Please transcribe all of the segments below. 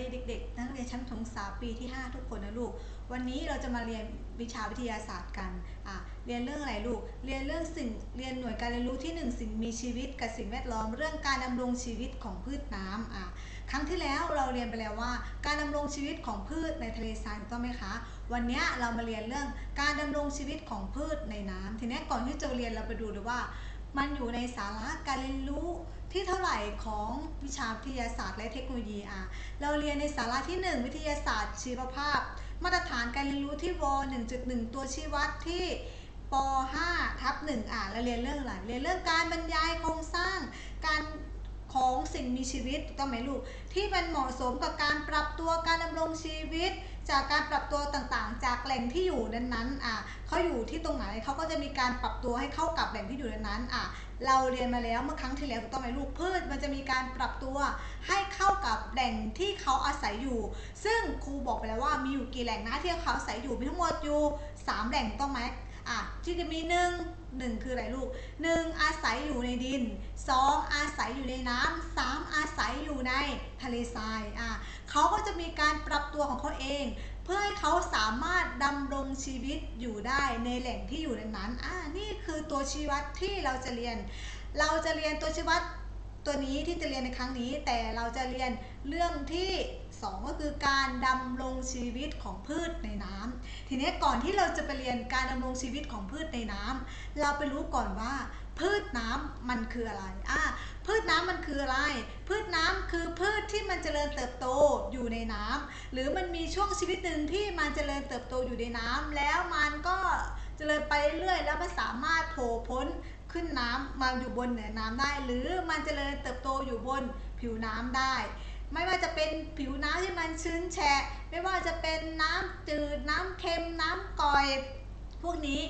ดีเด็กๆ นักเรียนชั้นประถมศึกษาปีที่ 5 ทุกคนนะลูก วันนี้เราจะมาเรียนวิชาวิทยาศาสตร์กันอะเรียนเรื่องอะไรลูก เรียนเรื่องสิ่ง เรียนหน่วยการเรียนรู้ที่ 1 สิ่งมีชีวิตกับสิ่งแวดล้อม เรื่องการดำรงชีวิตของพืชน้ำอะครั้งที่แล้วเราเรียนไปแล้วว่า การดำรงชีวิตของพืชในทะเลทรายถูกต้องไหมคะ วันนี้เรามาเรียนเรื่องการดำรงชีวิตของพืชในน้ำทีนี้ก่อนที่จะเรียนเราไปดูเลยว่า มันอยู่ในสาระการเรียนรู้ ที่เท่าไหร่ของวิชาวิทยาศาสตร์และเทคโนโลยีอะเราเรียนในสาระที่ 1 วิทยาศาสตร์ชีวภาพ มาตรฐานการเรียนรู้ที่ว1.1 ตัวชี้วัดที่ป 5 ทับ1อะเราเรียนเรื่องอะไรเรียนเรื่องการบรรยายโครงสร้างการ ของสิ่งมีชีวิตถูกต้องไหมลูก ที่มันเหมาะสมกับการปรับตัวการดำรงชีวิต จากการปรับตัวต่างๆ จากแหล่งที่อยู่นั้นๆอะเขาอยู่ที่ตรงไหนเขาก็จะมีการปรับตัวให้เข้ากับแหล่งที่อยู่นั้นๆอะเราเรียนมาแล้วเมื่อครั้งที่แล้วถูกต้องไหมลูกพืช มันจะมีการปรับตัวให้เข้ากับแหล่งที่เขาอาศัยอยู่ ซึ่งครูบอกไปแล้วว่ามีอยู่กี่แหล่งนะที่เขาอาศัยอยู่มีทั้งหมดอยู่ 3 แหล่งต้องไหม อะที่จะมีหนึ่งหนึ่งคืออะไรลูกหนึ่งอาศัยอยู่ในดินสองอาศัยอยู่ในน้ำสามอาศัยอยู่ในทะเลทรายอะเขาก็จะมีการปรับตัวของเขาเอง เพื่อให้เขาสามารถดำรงชีวิตอยู่ได้ในแหล่งที่อยู่นั้นๆอ่านี่คือตัวชี้วัดที่เราจะเรียน เราจะเรียนตัวชี้วัดตัวนี้ที่จะเรียนในครั้งนี้ แต่เราจะเรียนเรื่องที่ 2 ก็คือการดำรงชีวิตของพืชในน้ำทีนี้ก่อนที่เราจะไปเรียนการดำรงชีวิตของพืชในน้ำเราไปรู้ก่อนว่า พืชน้ำมันคืออะไรอ่าพืชน้ำมันคืออะไร พืชน้ำคือพืชที่มันเจริญเติบโตอยู่ในน้ำหรือมันมีช่วงชีวิตหนึ่งที่มันเจริญเติบโตอยู่ในน้ำแล้วมันก็เจริญไปเรื่อยๆแล้วมันสามารถโผล่พ้นขึ้นน้ำมาอยู่บนเหนือน้ำได้ หรือมันเจริญเติบโตอยู่บนผิวน้ำได้ ไม่ว่าจะเป็นผิวน้ำที่มันชื้นแฉะ ไม่ว่าจะเป็นน้ำจืด น้ำเค็ม น้ำก่อย พวกนี้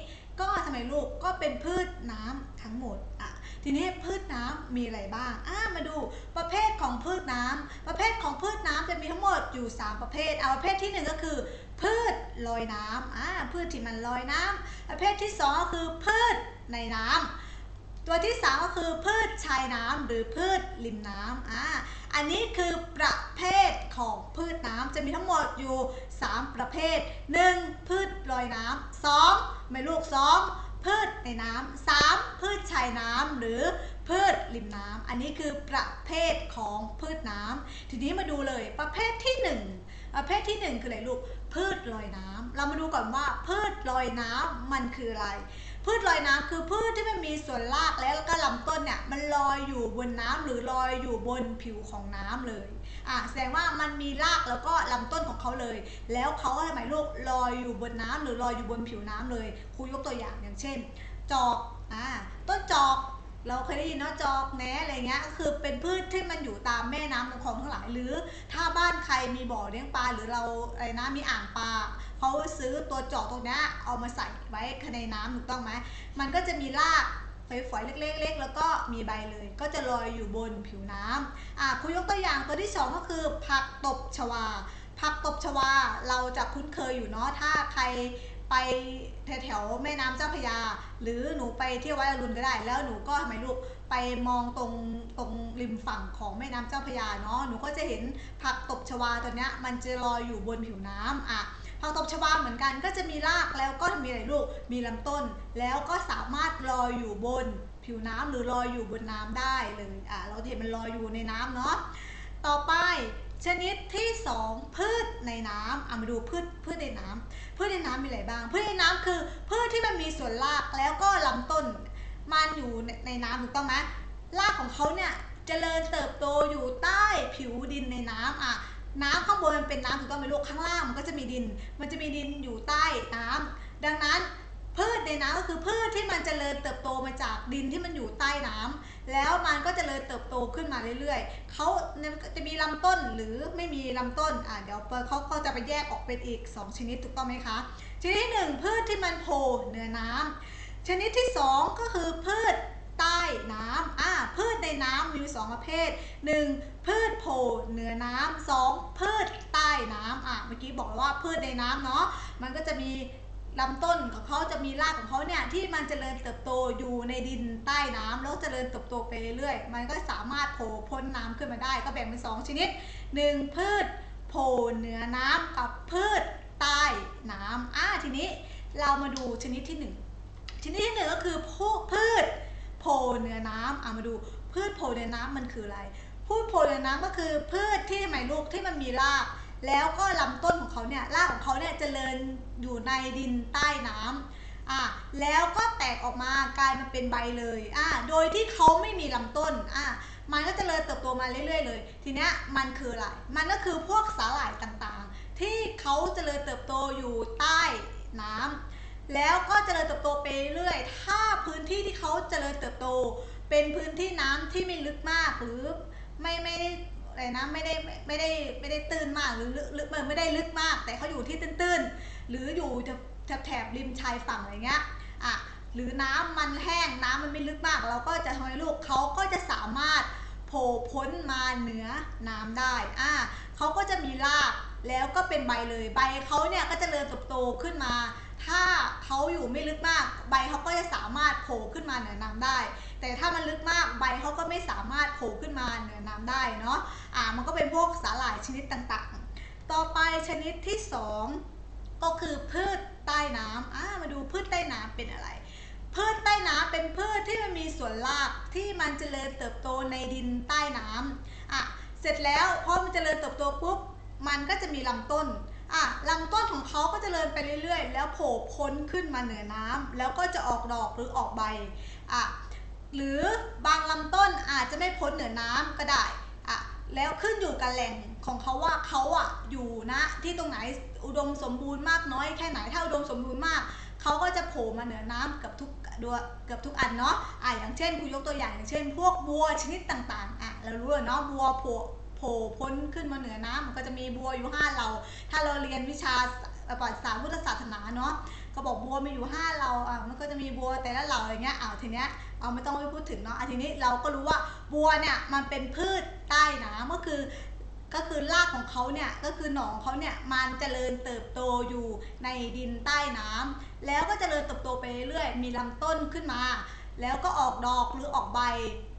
ก็ทำไมลูกก็เป็นพืชน้ำทั้งหมดอะทีนี้พืชน้ำมีอะไรบ้างอ่ามาดูประเภทของพืชน้ำประเภทของพืชน้ำจะมีทั้งหมดอยู่ 3 ประเภทเอาประเภทที่ 1 ก็คือ พืชลอยน้ำอ่าพืชที่มันลอยน้ำประเภทที่2ก็คือพืชในน้ำ ตัวที่ 3 ก็คือพืชชายน้ำหรือพืชริมน้ำอ่าอันนี้คือประเภทของพืชน้ำจะมีทั้งหมดอยู่ 3 ประเภท 1. พืชลอยน้ำ 2. ไม่ลูก 2. พืชในน้ำ 3. พืชชายน้ำหรือพืชริมน้ำ อันนี้คือประเภทของพืชน้ำ ทีนี้มาดูเลยประเภทที่ 1 ประเภทที่ 1 คืออะไรลูก พืชลอยน้ำ เรามาดูก่อนว่าพืชลอยน้ำมันคืออะไร พืชลอยน้ำคือพืชที่มันมีส่วนรากแล้วก็ลำต้นเนี่ยมันลอยอยู่บนน้ำหรือลอยอยู่บนผิวของน้ำเลยอะแสดงว่ามันมีรากแล้วก็ลำต้นของเขาเลย แล้วเขาทำไมลูกลอยอยู่บนน้ำหรือลอยอยู่บนผิวน้ำเลยครูยกตัวอย่างอย่างเช่น จอกอ่าต้นจอก เราเคยได้ยินเนาะจอกแหนอะไรเงี้ยก็คือเป็นพืชที่มันอยู่ตามแม่น้ำลำคลองทั้งหลายหรือ ถ้าบ้านใครมีบ่อเลี้ยงปลาหรือเราอะไรนะมีอ่างปลาเขาซื้อตัวจอกตรงนี้เอามาใส่ไว้ในน้ำถูกต้องไหมมันก็จะมีรากฝอยๆเล็กๆแล้วก็มีใบเลย ก็จะลอยอยู่บนผิวน้ำอะครูยกตัวอย่างตัวที่สองก็คือผักตบชวาผักตบชวาเราจะคุ้นเคยอยู่เนาะถ้าใคร ไปแถวๆแม่น้ำเจ้าพระยา หรือหนูไปเที่ยววัดอรุณก็ได้ แล้วหนูก็ทำไมลูกไปมองตรงตรงริมฝั่งของแม่น้ำเจ้าพระยาเนาะหนูก็จะเห็นผักตบชวาตัวเนี้ยมันจะลอยอยู่บนผิวน้ำอะผักตบชวาเหมือนกันก็จะมีรากแล้วก็มีอะไรลูกมีลำต้น แล้วก็สามารถลอยอยู่บนผิวน้ำหรือลอยอยู่บนน้ำได้เลยอะเราเห็นมันลอยอยู่ในน้ำเนาะต่อไป ชนิดที่ 2 พืชในน้ำอะมาดูพืชพืชในน้ำพืชในน้ำมีอะไรบ้าง พืชในน้ำคือพืชที่มันมีส่วนรากแล้วก็ลำต้น มันอยู่ในน้ำถูกต้องไหมรากของเขาเนี่ยเจริญเติบโตอยู่ใต้ผิวดินในน้ำอะน้ำข้างบนมันเป็นน้ำถูกต้องไหมลูกข้างล่างมันก็จะมีดิน มันจะมีดินอยู่ใต้น้ำดังนั้น พืชในน้ำก็คือพืชที่มันจเจริญเติบโตมาจากดินที่มันอยู่ใต้น้ำแล้วมันก็จเจริญเติบโตขึ้นมาเรื่อยๆเขาจะมีลำต้นหรือไม่มีลำต้นอ่าเดี๋ยวเขาเขาจะไปแยกออกเป็นอีก 2 ชนิดถูกต้องไหมคะชนิดที่หนึ่งพืชที่มันโผล่เหนือน้ำชนิดที่ 2 ก็คือพืชใต้น้ำอ่าพืชในน้ำมีสองประเภท 1. พืชโผล่เหนือน้ำสองพืชใต้น้ำอะเมื่อกี้บอกว่าพืชในน้ำเนาะมันก็จะมี ลำต้นของเขาจะมีรากของเขาเนี่ยที่มันจเจริญเติบโตอยู่ในดินใต้น้ำแล้วเจริญเติบโตไปเรื่อยๆ มันก็สามารถโผล่พ้นน้ำขึ้นมาได้ ก็แบ่งเป็น 2 ชนิด 1. พืชโผล่เหนือน้ำกับพืชใต้น้ำอ่าทีนี้เรามาดูชนิดที่หนึ่งชนิดที่หนึ่งก็คือพวกพืชโผล่เหนือน้ำอ่ามาดูพืชโผล่เหนือน้ำมันคืออะไรพืชโผล่เหนือน้ำก็คือพืชที่ทำไมลูกที่มันมีราก แล้วก็ลำต้นของเขาเนี่ยรากของเขาเนี่ยเจริญอยู่ในดินใต้น้ำอ่าแล้วก็แตกออกมากลายมาเป็นใบเลยอ่าโดยที่เขาไม่มีลำต้นอ่ามันก็จเจริญเติบโตมาเรื่อยๆเลย ทีเนี้ยมันคืออะไร มันก็คือพวกสาหร่ายต่างๆ ที่เขาจเจริญเติบโตอยู่ใต้น้ำแล้วก็จเจริญเติบโตไปเรื่อยๆถ้าพื้นที่ที่เขาจเจริญเติบโต เป็นพื้นที่น้ำที่ไม่ลึกมากหรือไม่ไม่ได้ อะไรนะไม่ได้ไม่ได้ไม่ได้ตื้นมากหรือลึกไม่ได้ลึกมาก แต่เขาอยู่ที่ตื้นๆหรืออยู่แถบแถบริมชายฝั่งอะไรเงี้ยอะหรือน้ำมันแห้งน้ำมันไม่ลึกมาก เราก็จะทำให้ลูกเขาก็จะสามารถโผล่พ้นมาเหนือน้ำได้อะเขาก็จะมีรากแล้วก็เป็นใบเลยใบเขาเนี่ยก็จะเริญเติบโตขึ้นมา ถ้าเขาอยู่ไม่ลึกมาก ใบเขาก็จะสามารถโผล่ขึ้นมาเหนือน้ำได้ แต่ถ้ามันลึกมากใบเขาก็ไม่สามารถโผล่ขึ้นมาเหนือน้ำได้เนาะอ่ามันก็เป็นพวกสาหร่ายชนิดต่างๆ ต่อไปชนิดที่สองก็คือพืชใต้น้ำอ่ามาดูพืชใต้น้ำเป็นอะไร พืชใต้น้ำเป็นพืชที่มันมีส่วนรากที่มันเจริญเติบโตในดินใต้น้ำอะเสร็จแล้วพอมันเจริญเติบโตปุ๊บมันก็จะมีลำต้นอะลำต้นของเขาก็จเจริญไปเรื่อยๆ แล้วโผล่พ้นขึ้นมาเหนือน้ำแล้วก็จะออกดอกหรือออกใบอะ หรือบางลำต้นอาจจะไม่พ้นเหนือน้ำก็ได้อะแล้วขึ้นอยู่กับแหล่งของเขาว่าเขาอะอยู่นะที่ตรงไหนอุดมสมบูรณ์มากน้อยแค่ไหนถ้าอุดมสมบูรณ์มากเขาก็จะโผล่มาเหนือน้ำกับทุกดัวเกือบทุกอันเนาะอะอย่างเช่นครูยกตัวอย่างอย่างเช่น พวกบัวชนิดต่างๆอะเรารู้เลยเนาะบัวโผล่โผล่พ้นขึ้นมาเหนือน้ำมันก็จะมีบัวอยู่ห้าเรา ถ้าเราเรียนวิชาประวัติศาสตร์พุทธศาสนาเนาะ ก็บอกบัวมีอยู่ห้าเราอะมันก็จะมีบัวแต่ละเหล่าอย่างเงี้ยอ่าทีเนี้ยเอาไม่ต้องไปพูดถึงเนาะอะทีนี้เราก็รู้ว่าบัวเนี่ยมันเป็นพืชใต้น้ำก็คือก็คือรากของเขาเนี่ยก็คือหนองเขาเนี่ยมันเจริญเติบโตอยู่ในดินใต้น้ำแล้วก็เจริญเติบโตไปเรื่อยมีลำต้นขึ้นมา แล้วก็ออกดอกหรือออกใบ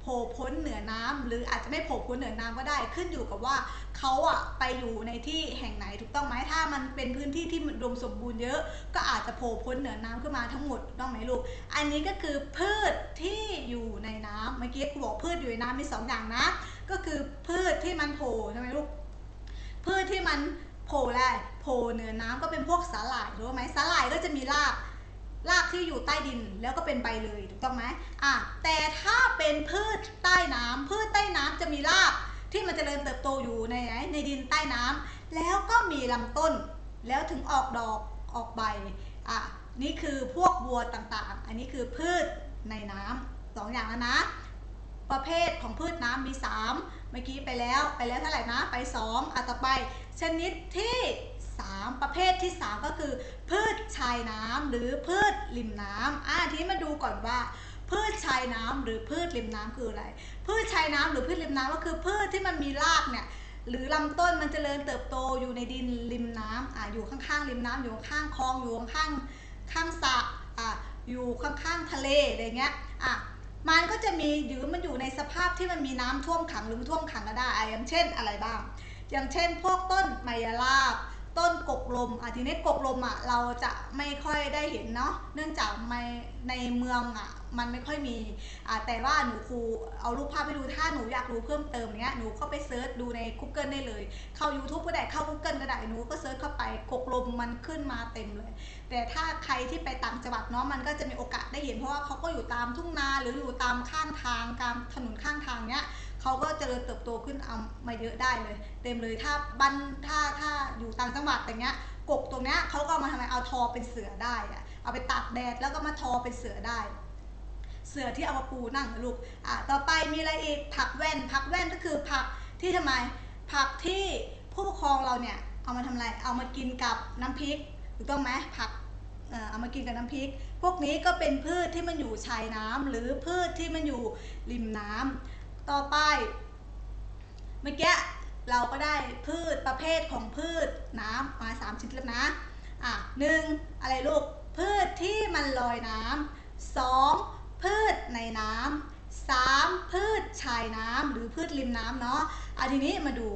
ผล่พ้นเหนือน้ำหรืออาจจะไม่โผล่พ้นเหนือน้ำก็ได้ขึ้นอยู่กับว่าเขาอะไปอยู่ในที่แห่งไหนถูกต้องไหมถ้ามันเป็นพื้นที่ที่อุดมสมบูรณ์เยอะ ก็อาจจะโผล่พ้นเหนือน้ำขึ้นมาทั้งหมดต้องไหมลูก อันนี้ก็คือพืชที่อยู่ในน้ำเมื่อกี้ครูบอกพืชอยู่ในน้ำมีสองอย่างนะ ก็คือพืชที่มันโผล่ใช่ไหมลูกพืชที่มันโผล่แหละโผล่เหนือน้ำก็เป็นพวกสาหร่ายรู้ไหมสาหร่ายก็จะมีราก ที่อยู่ใต้ดินแล้วก็เป็นใบเลยถูกต้องไหมอะแต่ถ้าเป็นพืชใต้น้ำพืชใต้น้ำจะมีรากที่มันจเจริญเติบโตอยู่ในในดินใต้น้ำแล้วก็มีลำต้น แล้วถึงออกดอกออกใบอะนี่คือพวกบัวต่างๆ อันนี้คือพืชในน้ำสองอย่างแล้วนะ ประเภทของพืชน้ำมี 3 เมื่อกี้ไปแล้วไปแล้วเท่าไหร่นะ ไป 2อะต่อไป ชนิดที่ 3 ประเภทที่ 3 ก็คือ พืชชายน้ำหรือพืชริมน้ำอะทีนี้มาดูก่อนว่า พืชชายน้ำหรือพืชริมน้ำคืออะไร พืชชายน้ำหรือพืชริมน้ำก็คือพืชที่มันมีรากเนี่ยหรือลำต้นมันจเจริญเติบโตอยู่ในดินริมน้ำอะอยู่ข้างๆริมน้ำอยู่ข้างคลองอยู่ข้างข้างสระอะอยู่ข้างๆทะเลอะไรเงี้ยอะมันก็จะมีหรือมันอยู่ในสภาพที่มันมีน้ำท่วมขังหรือท่วมขังก็ได้ อย่างเช่นอะไรบ้าง อย่างเช่น พวกต้นไมยลาบ ต้นกกลมอะทีนี้กกลมอะเราจะไม่ค่อยได้เห็นเนาะเนื่องจากในในเมืองอะมันไม่ค่อยมีอะแต่ว่าหนูครูเอารูปภาพไปดูถ้าหนูอยากรู้เพิ่มเติมเนี้ยหนูก็ไปเซิร์ชดูใน Google ได้เลย เข้า YouTube ก็ได้เข้า Google ก็ได้หนูก็เซิร์ชเข้าไปกกลมมันขึ้นมาเต็มเลย แต่ถ้าใครที่ไปต่างจังหวัดเนาะมันก็จะมีโอกาสได้เห็นเพราะว่าเขาก็อยู่ตามทุ่งนาหรืออยู่ตามข้างทางตามถนนข้างทางเนี้ย เขาก็เจริญเติบโตขึ้นเอามาเยอะได้เลย เต็มเลยถ้าบ้านถ้าถ้าอยู่ต่างจังหวัดอย่างเงี้ยกกตรงเนี้ยเขาก็มาทำไมเอาทอเป็นเสือได้อะเอาไปตากแดดแล้วก็มาทอเป็นเสือได้ เสือที่เอามาปูนั่งลูกอะต่อไปมีอะไรอีกผักแว่นผักแว่นก็คือผักที่ทำไมผักที่ผู้ปกครองเราเนี่ยเอามาทำอะไรเอามากินกับน้ำพริกถูกต้องไหมผักเอามากินกับน้ำพริก พวกนี้ก็เป็นพืชที่มันอยู่ชายน้ำหรือพืชที่มันอยู่ริมน้ำ ต่อไป เมื่อกี้เราก็ได้พืชประเภทของพืชน้ำมาสามชนิดแล้วนะ อะหนึ่งอะไรลูก พืชที่มันลอยน้ำสองพืชในน้ำสามพืชชายน้ำหรือพืชริมน้ำเนาะอะทีนี้มาดู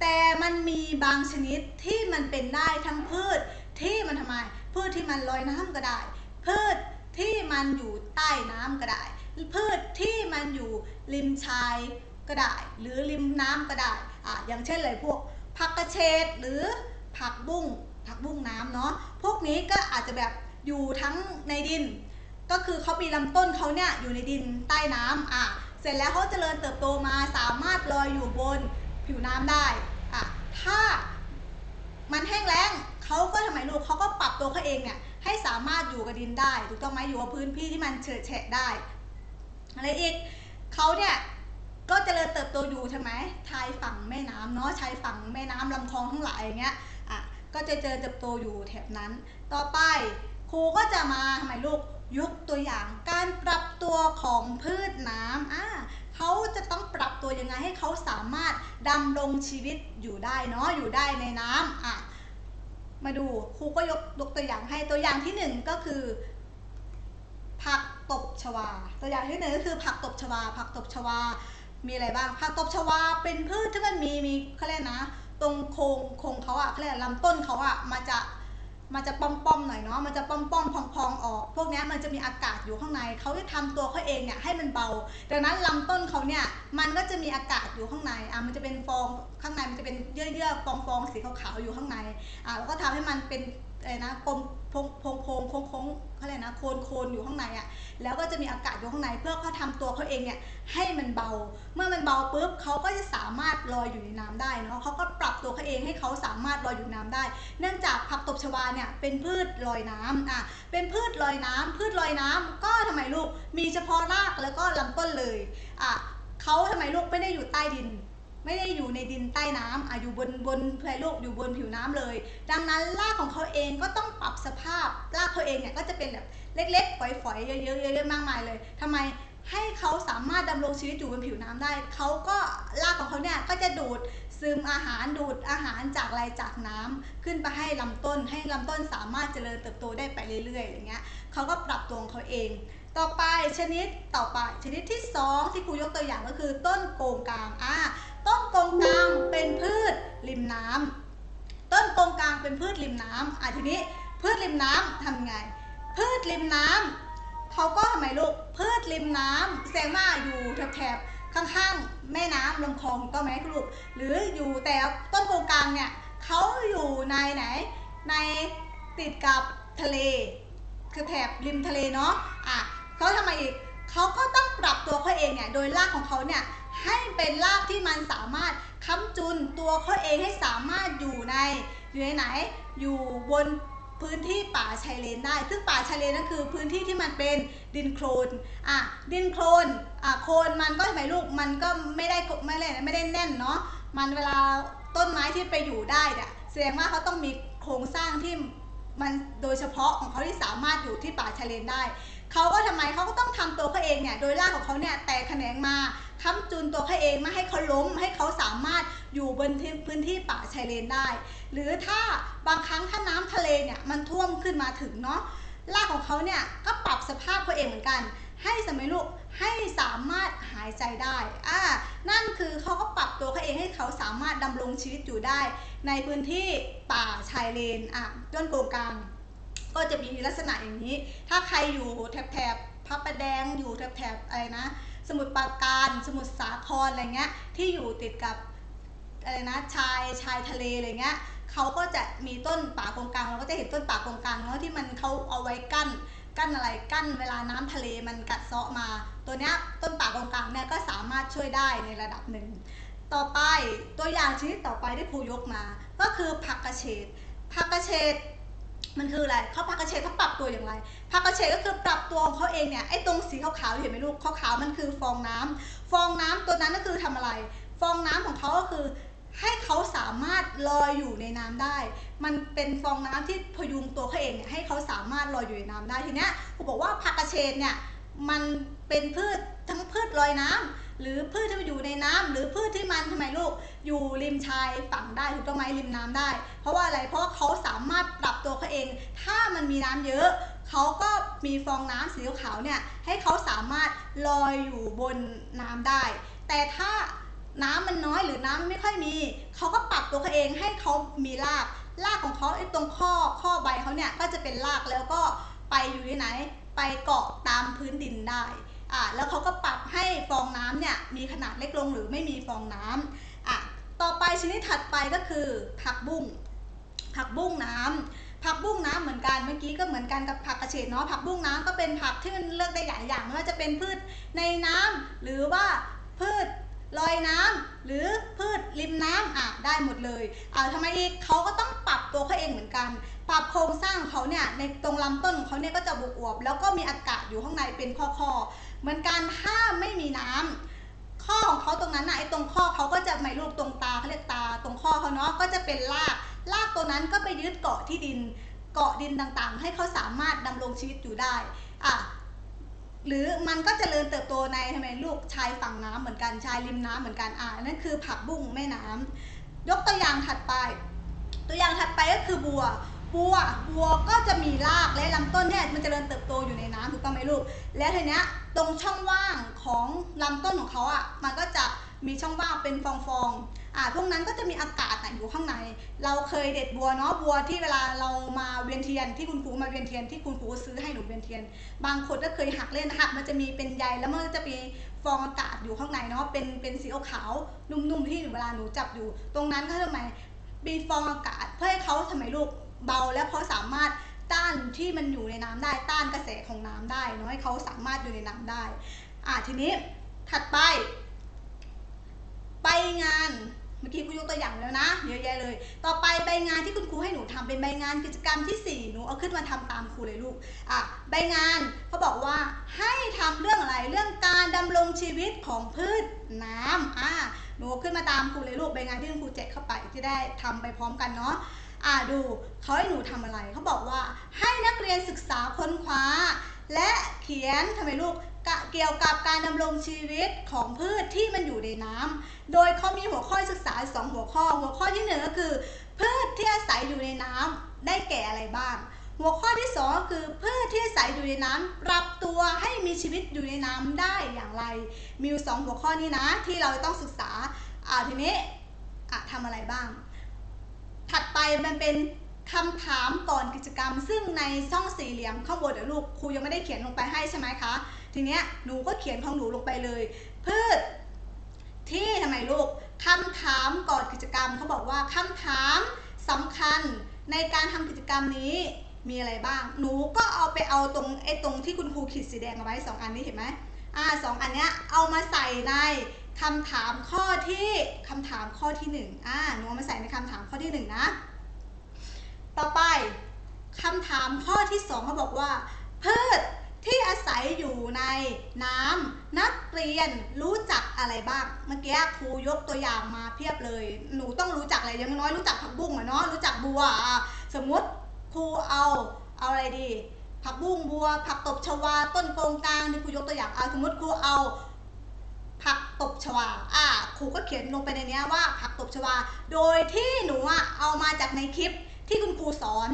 แต่มันมีบางชนิดที่มันเป็นได้ทั้งพืชที่มันทำไม พืชที่มันลอยน้ำก็ได้ พืชที่มันอยู่ใต้น้ำก็ได้ พืชที่มันอยู่ริมชายก็ได้ หรือริมน้ำก็ได้อะอย่างเช่นเลยพวกผักกระเฉดหรือผักบุ้งผักบุ้งน้ำเนาะพวกนี้ก็อาจจะแบบอยู่ทั้งในดิน ก็คือเขามีลำต้นเขาเนี่ยอยู่ในดินใต้น้ำอะเสร็จแล้วเขาเจริญเติบโตมาสามารถลอยอยู่บนผิวน้ำได้อะถ้ามันแห้งแล้งเขาก็ทำไมลูกเขาก็ปรับตัวเขาเองเนี่ยให้สามารถอยู่กับดินได้ ถูกต้องไหมอยู่กับพื้นที่ที่มันเฉอะแฉะได้ อะไรอีกเขาเนี่ยก็เจริญเติบโตอยู่ใช่ไหมชายฝั่งแม่น้ำเนาะชายฝั่งแม่น้ำลำคลองทั้งหลายอย่างเงี้ยอะก็จะเจริญเติบโตอยู่แถบนั้น ต่อไปครูก็จะมาทำไมลูกยกตัวอย่างการปรับตัวของพืชน้ำอ่าเขาจะต้องปรับตัวยังไงให้เขาสามารถดำรงชีวิตอยู่ได้เนาะอยู่ได้ในน้ำอะมาดูครูก็ยกยกตัวอย่างให้ตัวอย่างที่หนึ่งก็คือ ผัก ตบชวา ตัวอย่างที่หนึ่งก็คือผักตบชวา ผักตบชวา มีอะไรบ้าง ผักตบชวาเป็นพืชที่มันมีมีเขาเรียกนะ ตรงโคงโคงเขาอะเขาเรียกลำต้นเขาอะมาจะมันจะป้อมๆหน่อยเนาะ มันจะป้อมๆพองๆออก พวกนี้มันจะมีอากาศอยู่ข้างใน เขาจะทำตัวเขาเองเนี่ยให้มันเบา ดังนั้นลำต้นเขาเนี่ยมันก็จะมีอากาศอยู่ข้างใน อะมันจะเป็นฟองข้างในมันจะเป็นเยื่อๆฟองๆสีขาวๆอยู่ข้างใน อะแล้วก็ทำให้มันเป็นอะไรนะกลมโพงโพงโพงโค้งโค้ง เขาเรียกนะโคนโคนอยู่ข้างในอะแล้วก็จะมีอากาศอยู่ข้างในเพื่อเขาทำตัวเขาเองเนี่ยให้มันเบา เมื่อมันเบาปุ๊บเขาก็จะสามารถลอยอยู่ในน้ำได้เนาะเขาก็ปรับตัวเขาเองให้เขาสามารถลอยอยู่นน้ำได้ เนื่องจากผักตบชวาเนี่ยเป็นพืชลอยน้ำอะเป็นพืชลอยน้ำพืชลอยน้ำก็ทำไมลูกมีเฉพาะรากแล้วก็ลำต้นเลยอะเขาทำไมลูกไม่ได้อยู่ใต้ดิน ไม่ได้อยู่ในดินใต้น้ำอะอยู่บนบนเพลโลกอยู่บนผิวน้ำเลย ดังนั้นรากของเขาเองก็ต้องปรับสภาพรากเขาเองเนี่ยก็จะเป็นแบบเล็กๆ ฝอยๆ เยอะๆเยอะๆมากมายเลยทำไมให้เขาสามารถดำรงชีวิตอยู่บนผิวน้ำได้ เขาก็รากของเขาเนี่ยก็จะดูดซึมอาหารดูดอาหารจากอะไรจากน้ำขึ้นไปให้ลำต้นให้ลำต้นสามารถเจริญเติบโตได้ไปเรื่อยๆอย่างเงี้ยเขาก็ปรับตัวของเขาเอง ต่อไปชนิดต่อไปชนิดที่สองที่ครูยกตัวอย่างก็คือต้นโกงกลางอ่า ต้นกงกลางเป็นพืชริมน้ำต้นกงกลางเป็นพืชริมน้ำอะทีนี้พืชริมน้ำทำไง พืชริมน้ำเขาก็ทำไมลูกพืชริมน้ำแสดงว่าอยู่แถบๆข้างๆแม่น้ำลำคลองกต้องไหมลูกหรืออยู่แต่ต้นกงกลางเนี่ยเขาอยู่ในไหนในติดกับทะเล คือแถบริมทะเลเนาะอะเขาทำไมอีกเขาก็ต้องปรับตัวเขาเองเนี่ยโดยรากของเขาเนี่ย ให้เป็นรากที่มันสามารถค้ำจุนตัวเขาเองให้สามารถอยู่ในอยู่ในไหนอยู่บนพื้นที่ป่าชายเลนได้ ซึ่งป่าชายเลนนั่นคือพื้นที่ที่มันเป็นดินโคลน อะ ดินโคลน อะ โคลนมันก็ทำไมลูก มันก็ไม่ได้ไม่ได้ไม่ได้แน่นเนาะ มันเวลาต้นไม้ที่ไปอยู่ได้เนี่ยแสดงว่าเขาต้องมีโครงสร้างที่มันโดยเฉพาะของเขาที่สามารถอยู่ที่ป่าชายเลนได้ เขาก็ทำไมเขาก็ต้องทำตัวเขาเองเนี่ยโดยรากของเขาเนี่ยแตกแขนงมาค้ำจุนตัวเขาเองม่ให้เขาล้มให้เขาสามารถอยู่บนพื้นที่ป่าชายเลนได้ หรือถ้าบางครั้งถ้าน้ำทะเลเนี่ยมันท่วมขึ้นมาถึงเนาะรากของเขาเนี่ยก็ปรับสภาพเขาเองเหมือนกัน ให้สมัยลูกให้สามารถหายใจได้อ่านั่นคือเขาก็ปรับตัวเขาเองให้เขาสามารถดำรงชีวิตอยู่ได้ ในพื้นที่ป่าชายเลนอะต้นโกงกลาง ก็จะมีลักษณะอย่างนี้ ถ้าใครอยู่แถบแถบพระประแดงอยู่แถบแถบอะไรนะ สมุทรปราการ สมุทรสาครอะไรเงี้ยที่อยู่ติดกับอะไรนะชายชายทะเลอะไรเงี้ยเขาก็จะมีต้นป่ากงกลางเราก็จะเห็นต้นป่ากงกลางเนาะที่มันเขาเอาไว้กั้นกั้นอะไรกั้นเวลาน้ำทะเลมันกัดเซาะมา ตัวเนี้ยต้นป่ากงกลางเนี่ยก็สามารถช่วยได้ในระดับหนึ่ง ต่อไปตัวอย่างชนิดต่อไปที่ครูยกมา ก็คือผักกระเฉดผักกระเฉด มันคืออะไรเขาผักกระเฉดเขาปรับตัวอย่างไรผักกระเฉดก็คือปรับตัวของเขาเองเนี่ยไอ้ตรงสีขาวๆเห็นไหมลูกขาวๆมันคือฟองน้ำฟองน้ำตัวนั้นก็คือทำอะไร ฟองน้ำของเขาก็คือให้เขาสามารถลอยอยู่ในน้ำได้ มันเป็นฟองน้ำที่พยุงตัวเขาเองเนี่ยให้เขาสามารถลอยอยู่ในน้ำได้ทีเนี้ยครูบอกว่าผักกระเฉดเนี่ยมันเป็นพืชทั้งพืชลอยน้ำ หรือพืชที่อยู่ในน้ำหรือพืชที่มันทำไมลูกอยู่ริมชายฝั่งได้ถูกต้องไหมริมน้ำได้ เพราะว่าอะไรเพราะเขาสามารถปรับตัวเขาเอง ถ้ามันมีน้ำเยอะเขาก็มีฟองน้ำสีขาวเนี่ยให้เขาสามารถลอยอยู่บนน้ำได้ แต่ถ้าน้ำมันน้อยหรือน้ำไม่ค่อยมีเขาก็ปรับตัวเขาเองให้เขามีรากรากของเขาไอ้ตรงข้อข้อใบเขาเนี่ยก็จะเป็นรากแล้วก็ไปอยู่ที่ไหน ไปเกาะตามพื้นดินได้ อ่าแล้วเขาก็ปรับให้ฟองน้ำเนี่ยมีขนาดเล็กลงหรือไม่มีฟองน้ำอะต่อไปชนิดถัดไปก็คือผักบุ้งผักบุ้งน้ำผักบุ้งน้ำเหมือนกันเมื่อกี้ก็เหมือนกันกับผักกระเฉดเนาะผักบุ้งน้ำก็เป็นผักที่มันเลือกได้หลายอย่างไม่ว่าจะเป็นพืชในน้ำหรือว่าพืชลอยน้ำหรือพืชริมน้ำอะได้หมดเลยอ่าทำไมอีกเขาก็ต้องปรับตัวเขาเองเหมือนกัน ปรับโครงสร้างของเขาเนี่ยในตรงลำต้นของเขาเนี่ยก็จะบวบๆแล้วก็มีอากาศอยู่ข้างในเป็นข้อๆ เหมือนกันถ้าไม่มีน้ำข้อของเขาตรงนั้นนะไอ้ตรงข้อเขาก็จะไม่รูปตรงตาเขาเรียกตาตรงข้อเขาเนาะก็จะเป็นรากรากตัวนั้นก็ไปยึดเกาะที่ดินเกาะดินต่างๆ ให้เขาสามารถดำรงชีวิตอยู่ได้อะหรือมันก็จเจริญเติบโตในทำไมลูกชายฝั่งน้ำเหมือนกันชายริมน้ำเหมือนกันอะนั่นคือผักบุ้งแม่น้ำยกตัวอย่างถัดไป ตัวอย่างถัดไปก็คือบัว บัวบัวก็จะมีรากและลำต้นเนี่ยมันจเจริญเติบโตอยู่ในน้ำถูกต้องไหมลูก แล้วทีเนี้ยตรงช่องว่างของลำต้นของเขาอะมันก็จะมีช่องว่างเป็นฟองๆอ่าพวกนั้นก็จะมีอากาศอยู่ข้างใน เราเคยเด็ดบัวเนาะบัวที่เวลาเรามาเวียนเทียนที่คุณครูมาเวียนเทียนที่คุณครูซื้อให้หนูเวียนเทียน บางคนก็เคยหักเล่นหักมันจะมีเป็นใยแล้วมันก็จะมีฟองอากาศอยู่ข้างในเนาะเป็นเป็นสีขาวนุ่มๆที่เวลาหนูจับอยู่ ตรงนั้นก็ทำไมมีฟองอากาศเพื่อให้เขาทำไมลูก เบาแล้วเขาสามารถต้านที่มันอยู่ในน้ำได้ต้านกระแสของน้ำได้เนาะให้เขาสามารถอยู่ในน้ำได้ อ่าทีนี้ถัดไปใบงานเมื่อกี้ครูยกตัวอย่างแล้วนะเยอะแยะเลย ต่อไปใบงานที่คุณครูให้หนูทำเป็นใบงานกิจกรรมที่ 4 หนูเอาขึ้นมาทำตามครูเลยลูกอะใบงานเขาบอกว่าให้ทำเรื่องอะไรเรื่องการดำรงชีวิตของพืชน้ำอะหนูขึ้นมาตามครูเลยลูกใบงานที่คุณครูแจกเข้าไปที่ได้ทำไปพร้อมกันเนาะ อะดูเขาให้หนูทำอะไรเขาบอกว่าให้นักเรียนศึกษาค้นคว้า และเขียนทำไมลูกเกี่ยวกับการดำรงชีวิตของพืชที่มันอยู่ในน้ำโดยเขามีหัวข้อศึกษาสองหัวข้อ หัวข้อที่หนึ่งก็คือ พืชที่อาศัยอยู่ในน้ำได้แก่อะไรบ้าง หัวข้อที่สองก็คือพืชที่อาศัยอยู่ในน้ำปรับตัวให้มีชีวิตอยู่ในน้ำได้อย่างไร มีสองหัวข้อนี้นะที่เราต้องศึกษาอ่าทีนี้อะทำอะไรบ้าง ถัดไปมันเป็นคำถามก่อนกิจกรรม ซึ่งในช่องสี่เหลี่ยมข้างบนเดี๋ยวลูกครูยังไม่ได้เขียนลงไปให้ใช่ไหมคะ ทีเนี้ยหนูก็เขียนของหนูลงไปเลย พืช ที่ทำไมลูกคำถามก่อนกิจกรรมเขาบอกว่าคำถามสำคัญในการทำกิจกรรมนี้มีอะไรบ้าง หนูก็เอาไปเอาตรงไอ้ตรงที่คุณครูขีดสีแดงเอาไว้สองอันนี้เห็นไหมอ่าสองอันเนี้ยเอามาใส่ใน คำถามข้อที่คำถามข้อที่หนึ่งอ่าหนูเอามาใส่ในคำถามข้อที่หนึ่งนะ ต่อไปคำถามข้อที่สองเขาบอกว่า พืชที่อาศัยอยู่ในน้ำนักเรียนรู้จักอะไรบ้าง เมื่อกี้ครูยกตัวอย่างมาเพียบเลย หนูต้องรู้จักอะไรอยังน้อยรู้จักผักบุ้งอะเนาะรู้จักบัวสมมติครูเอาเอาอะไรดี ผักบุ้งบัว ผักตบชวาต้นโกงกลางที่ครูยกตัวอย่างเอะสมมติครูเอา ผักตบชวา อะครูก็เขียนลงไปในนี้ว่าผักตบชวา โดยที่หนูอะเอามาจากในคลิปที่คุณครูสอน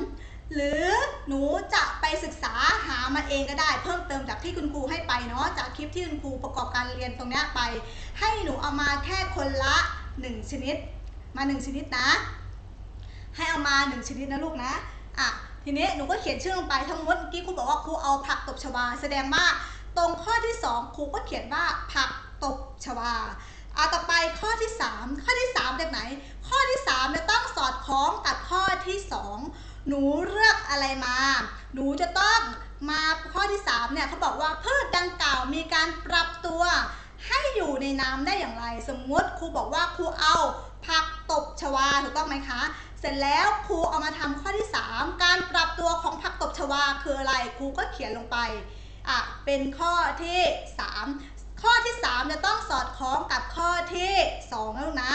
หรือหนูจะไปศึกษาหามาเองก็ได้ เพิ่มเติมจากที่คุณครูให้ไปเนาะ จากคลิปที่คุณครูประกอบการเรียนตรงนี้ไป ให้หนูเอามาแค่คนละ 1 ชนิด มา 1 ชนิดนะ ให้เอามา 1 ชนิดนะลูกนะ อะ ทีนี้หนูก็เขียนชื่อลงไปทั้งหมดเมื่อกี้ครูบอกว่าครูเอาผักตบชวา แสดงว่าตรงข้อที่ 2ครูก็เขียนว่าผัก ตบชวาอะต่อไปข้อที่ 3 ข้อที่ 3 แบบไหน ข้อที่3จะต้องสอดคล้องกับข้อที่ 2 หนูเลือกอะไรมา หนูจะต้องมาข้อที่3เนี่ยเขาบอกว่าพืชดังกล่าวมีการปรับตัวให้อยู่ในน้ำได้อย่างไร สมมติครูบอกว่าครูเอาผักตบชวาถูกต้องไหมคะ เสร็จแล้วครูเอามาทำข้อที่ 3 การปรับตัวของผักตบชวาคืออะไรครูก็เขียนลงไปอะเป็นข้อที่ 3 ข้อที่ 3 จะต้องสอดคล้องกับข้อที่2แล้วนะ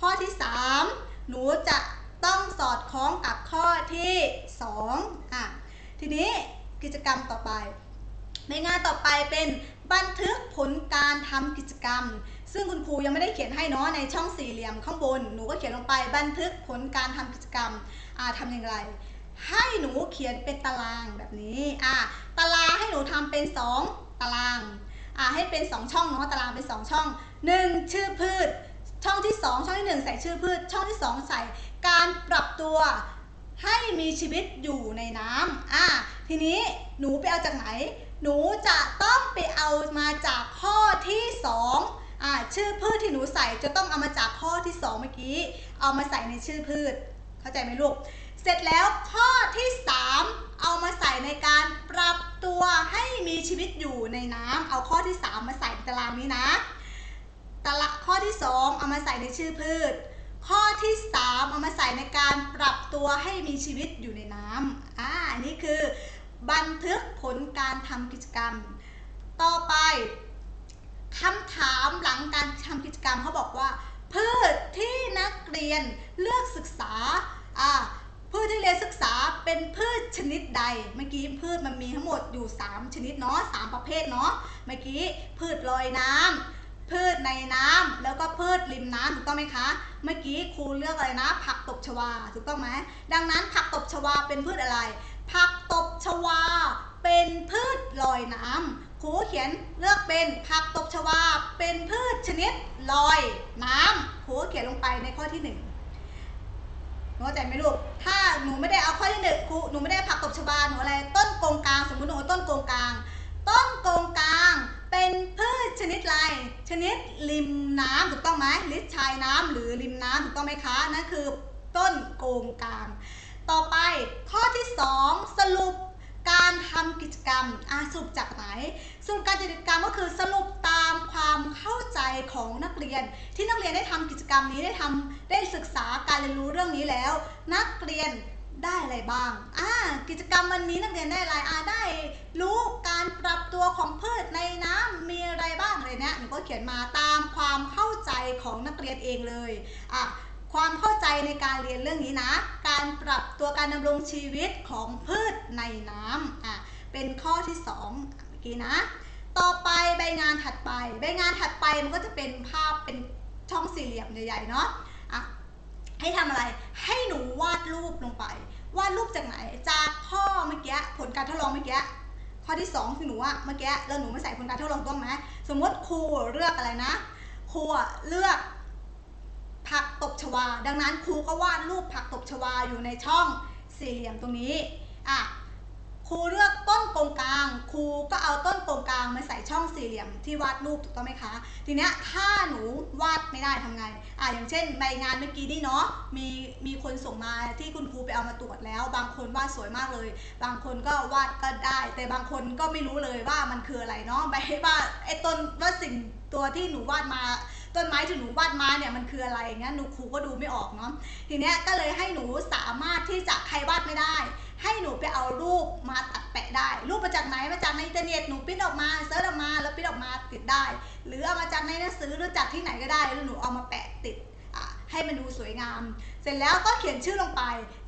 ข้อที่ 3 หนูจะต้องสอดคล้องกับข้อที่2อะทีนี้กิจกรรมต่อไป ในงานต่อไปเป็นบันทึกผลการทำกิจกรรม ซึ่งคุณครูยังไม่ได้เขียนให้เนาะในช่องสี่เหลี่ยมข้างบน หนูก็เขียนลงไปบันทึกผลการทำกิจกรรมอ่าทำอย่างไร ให้หนูเขียนเป็นตารางแบบนี้อ่าตารางให้หนูทำเป็น 2 ตาราง ให้เป็น 2 ช่องเนาะตารางเป็น 2 ช่อง 1 ชื่อพืช ช่องที่ 2 ช่องที่ 1 ใส่ชื่อพืช ช่องที่สองใส่การปรับตัวให้มีชีวิตอยู่ในน้ำอะทีนี้หนูไปเอาจากไหน หนูจะต้องไปเอามาจากข้อที่สองอะชื่อพืชที่หนูใส่จะต้องเอามาจากข้อที่สองเมื่อกี้ เอามาใส่ในชื่อพืช เข้าใจไหมลูก เสร็จแล้วข้อที่ 3 เอามาใส่ในการปรับตัวให้มีชีวิตอยู่ในน้ำเอาข้อที่ 3 มาใส่ในตารางนี้นะตารางข้อที่ 2 เอามาใส่ในชื่อพืช ข้อที่ 3 เอามาใส่ในการปรับตัวให้มีชีวิตอยู่ในน้ำอ่าอันนี้คือ บันทึกผลการทำกิจกรรม ต่อไปคำถามหลังการทำกิจกรรมเขาบอกว่า พืชที่นักเรียนเลือกศึกษาอ่า พืชที่เรียนศึกษาเป็นพืชชนิดใด เมื่อกี้พืชมันมีทั้งหมดอยู่ 3 ชนิดเนาะสามประเภทเนาะ เมื่อกี้พืชลอยน้ำพืชในน้ำแล้วก็พืชริมน้ำถูกต้องไหมคะ เมื่อกี้ครูเลือกอะไรนะ ผักตบชวาถูกต้องไหม ดังนั้นผักตบชวาเป็นพืชอะไร ผักตบชวาเป็นพืชลอยน้ำครูเขียนเลือกเป็นผักตบชวาเป็นพืชชนิดลอยน้ำครูเขียนลงไปในข้อที่หนึ่งเข้าใจไหมลูก ถ้า หนูไม่ได้เอาข้อที่หนึ่งครูหนูไม่ได้ผักตบชวาหนูอะไร ต้นโกงกลางสมมติหนูเอาต้นโกงกลาง ต้นโกงกลางเป็นพืชชนิดไรชนิดริมน้ำถูกต้องไหมลิชายน้ำหรือริมน้ำถูกต้องไหมคะนั่นคือต้นโกงกลาง ต่อไปข้อที่2สรุปการทำกิจกรรมอาสรุปจากไหนสรุปการกิจกรรมก็คือสรุปตามความเข้าใจของนักเรียน ที่นักเรียนได้ทำกิจกรรมนี้ได้ทำได้ศึกษาการเรียนรู้เรื่องนี้แล้ว นักเรียน ได้อะไรบ้าง อ่า กิจกรรมวันนี้นักเรียนได้อะไร อ่าได้รู้การปรับตัวของพืชในน้ำมีอะไรบ้างอะไรเนี้ยหนูก็เขียนมาตามความเข้าใจของนักเรียนเองเลย อะความเข้าใจในการเรียนเรื่องนี้นะ การปรับตัวการดำรงชีวิตของพืชในน้ำอะ เป็นข้อที่ 2 เมื่อกี้นะ ต่อไปใบงานถัดไป ใบงานถัดไปมันก็จะเป็นภาพเป็นช่องสี่เหลี่ยมใหญ่ๆเนาะอะ ให้ทำอะไรให้หนูวาดรูปลงไป วาดรูปจากไหนจากข้อเมื่อกี้ผลการทดลองเมื่อกี้ข้อที่ 2 คือหนูอะเมื่อกี้แล้วหนูมาใส่ผลการทดลองต้องไหมสมมติครูเลือกอะไรนะครูเลือกผักตบชวา ดังนั้นครูก็วาดรูปผักตบชวาอยู่ในช่องสี่เหลี่ยมตรงนี้อะ ครูเลือกต้นกงกลาง ครูก็เอาต้นกงกลางมาใส่ช่องสี่เหลี่ยมที่วาดรูปถูกต้องไหมคะ ทีเนี้ยถ้าหนูวาดไม่ได้ทำไงอะอย่างเช่นใบงานเมื่อกี้นี่เนาะมีมีคนส่งมาที่คุณครูไปเอามาตรวจแล้ว บางคนวาดสวยมากเลย บางคนก็วาดก็ได้ แต่บางคนก็ไม่รู้เลยว่ามันคืออะไรเนาะใบว่าไอ้ต้นว่าสิ่งตัวที่หนูวาดมา ต้นไม้ที่หนูวาดมาเนี่ยมันคืออะไรอย่างเงี้ยหนูครูก็ดูไม่ออกเนาะทีเนี้ยก็เลยให้หนูสามารถที่จะใครวาดไม่ได้ ให้หนูไปเอารูปมาตัดแปะได้ รูปมาจากไหนมาจากในอินเทอร์เน็ตหนูพิมพ์ออกมาเซิร์ชออกมาแล้วพิมพ์ออกมาติดได้ หรือเอามาจากในหนังสือหรือจากที่ไหนก็ได้แล้วหนูเอามาแปะติด ให้มันดูสวยงาม เสร็จแล้วก็เขียนชื่อลงไป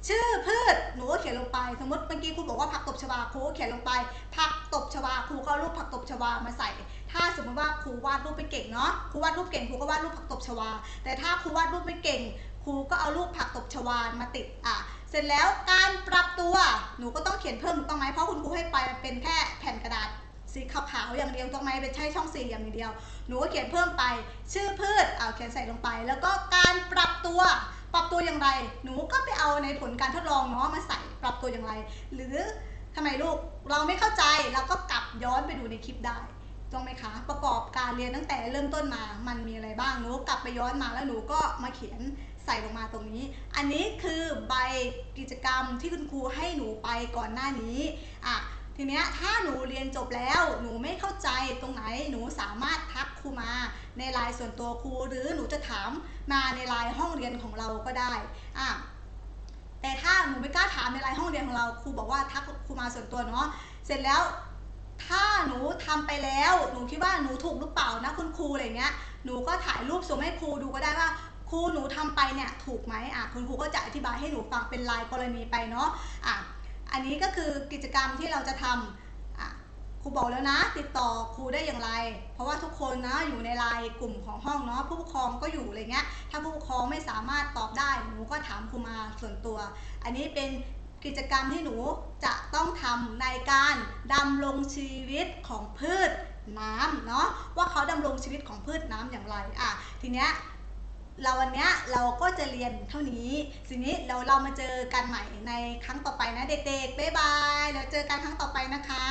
ชื่อพืชหนูก็เขียนลงไป สมมติเมื่อกี้ครูบอกว่าผักตบชวาครูก็เขียนลงไป ผักตบชวาครูก็รูปผักตบชวามาใส่ ถ้าสมมติว่าครูวาดรูปไม่เก่งเนาะครูวาดรูปเก่งครูก็วาดรูปผักตบชวา แต่ถ้าครูวาดรูปไม่เก่งครูก็เอารูปผักตบชวามาติดอะเสร็จแล้วการปรับตัวหนูก็ต้องเขียนเพิ่มถูกต้องไหมเพราะคุณครูให้ไปเป็นแค่แผ่นกระดาษ สีขาวๆอย่างเดียวต้องไหมเป็นใช่ช่องสี่เหลี่ยมอย่างเดียว หนูก็เขียนเพิ่มไป ชื่อพืชเอาเขียนใส่ลงไป แล้วก็การปรับตัวปรับตัวอย่างไร หนูก็ไปเอาในผลการทดลองเนาะมาใส่ปรับตัวอย่างไร หรือทำไมลูกเราไม่เข้าใจเราก็กลับย้อนไปดูในคลิปได้ถูกไหมคะประกอบการเรียนตั้งแต่เริ่มต้นมา มันมีอะไรบ้างหนูกกลับไปย้อนมาแล้วหนูก็มาเขียนใส่ลงมาตรงนี้ อันนี้คือใบกิจกรรมที่คุณครูให้หนูไปก่อนหน้านี้อะ ทีเนี้ยถ้าหนูเรียนจบแล้วหนูไม่เข้าใจตรงไหนหนูสามารถทักครูมาในไลน์ส่วนตัวครู หรือหนูจะถามมาในไลน์ห้องเรียนของเราก็ได้อะแต่ถ้าหนูไม่กล้าถามในไลน์ห้องเรียนของเราครูบอกว่าทักครูมาส่วนตัวเนาะเสร็จแล้วถ้าหนูทำไปแล้วหนูคิดว่าหนูถูกหรือเปล่านะคุณครูอะไรเงี้ยหนูก็ถ่ายรูปส่งให้ครูดูก็ได้ว่าครูหนูทำไปเนี่ยถูกไหมอะคุณครูก็จะอธิบายให้หนูฟังเป็นรายกรณีไปเนาะอะ อันนี้ก็คือกิจกรรมที่เราจะทำครูบอกแล้วนะ ติดต่อครูได้อย่างไร เพราะว่าทุกคนนะอยู่ในไลน์กลุ่มของห้องเนาะผู้ปกครองก็อยู่อะไรเงี้ยถ้าผู้ปกครองไม่สามารถตอบได้หนูก็ถามครูมาส่วนตัว อันนี้เป็นกิจกรรมที่หนูจะต้องทำในการดำรงชีวิตของพืชน้ำเนาะว่าเขาดำรงชีวิตของพืชน้ำอย่างไรอะทีเนี้ย เราวันเนี้ยเราก็จะเรียนเท่านี้ทีนี้เราเรามาเจอกันใหม่ในครั้งต่อไปนะเด็กๆบ๊ายบายแล้วเจอกันครั้งต่อไปนะคะ